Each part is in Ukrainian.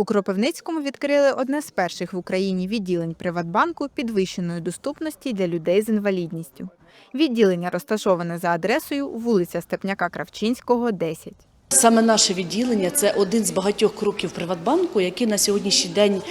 У Кропивницькому відкрили одне з перших в Україні відділень Приватбанку підвищеної доступності для людей з інвалідністю. Відділення розташоване за адресою вулиця Степняка Кравчинського, 10. Саме наше відділення це один з багатьох кроків Приватбанку, який на сьогоднішній день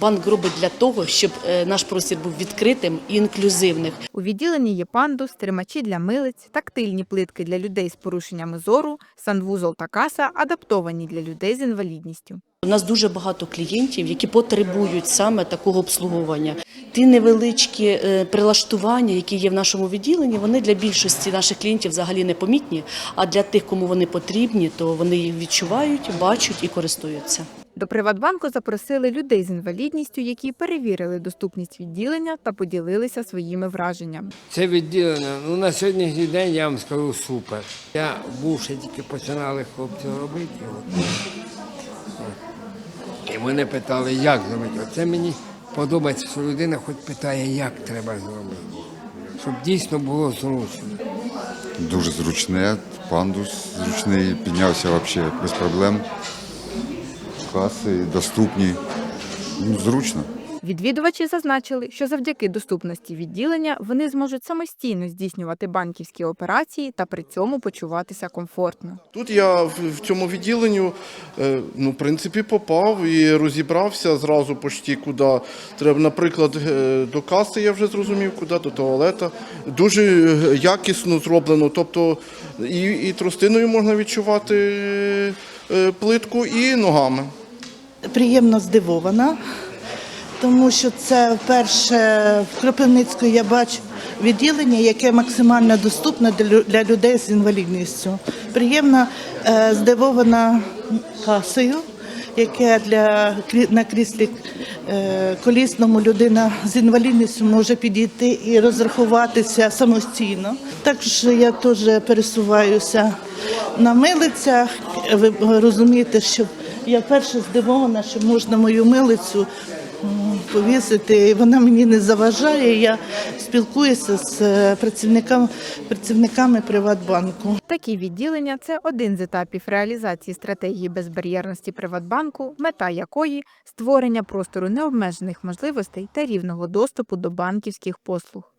банк робить для того, щоб е, наш простір був відкритим і інклюзивним. У відділенні є пандус, тримачі для милиць, тактильні плитки для людей з порушеннями зору, санвузол та каса адаптовані для людей з інвалідністю. У нас дуже багато клієнтів, які потребують саме такого обслуговування. Ті невеличкі е, прилаштування, які є в нашому відділенні, вони для більшості наших клієнтів взагалі не помітні. А для тих, кому вони потрібні, то вони їх відчувають, бачать і користуються. До Приватбанку запросили людей з інвалідністю, які перевірили доступність відділення та поділилися своїми враженнями. Це відділення. Ну на сьогоднішній день я вам скажу супер. Я був ще тільки починали хлопці робити. От. І мене питали, як зробити. Оце мені подобається, що людина хоч питає, як треба зробити. Щоб дійсно було зручно. Дуже зручне, пандус зручний, піднявся взагалі без проблем. Класи доступні. Ну, зручно. Відвідувачі зазначили, що завдяки доступності відділення вони зможуть самостійно здійснювати банківські операції та при цьому почуватися комфортно. Тут я в цьому відділенню, е, ну, в принципі, попав і розібрався зразу почти куди треба. Наприклад, е, до каси я вже зрозумів, куди, до туалета. Дуже е, якісно зроблено. Тобто і, і тростиною можна відчувати плитку, і ногами. приємно здивована, тому що це вперше в Кропивницьку я бачу відділення, яке максимально доступне для людей з інвалідністю. Приємно е, здивована касою, яке для на кріслі е, колісному людина з інвалідністю може підійти і розрахуватися самостійно. Також я теж пересуваюся на милицях. Ви розумієте, що я перше здивована, що можна мою милицю повісити, вона мені не заважає. Я спілкуюся з е, працівниками, працівниками Приватбанку. Такі відділення це один з етапів реалізації стратегії безбар'єрності Приватбанку, мета якої створення простору необмежених можливостей та рівного доступу до банківських послуг.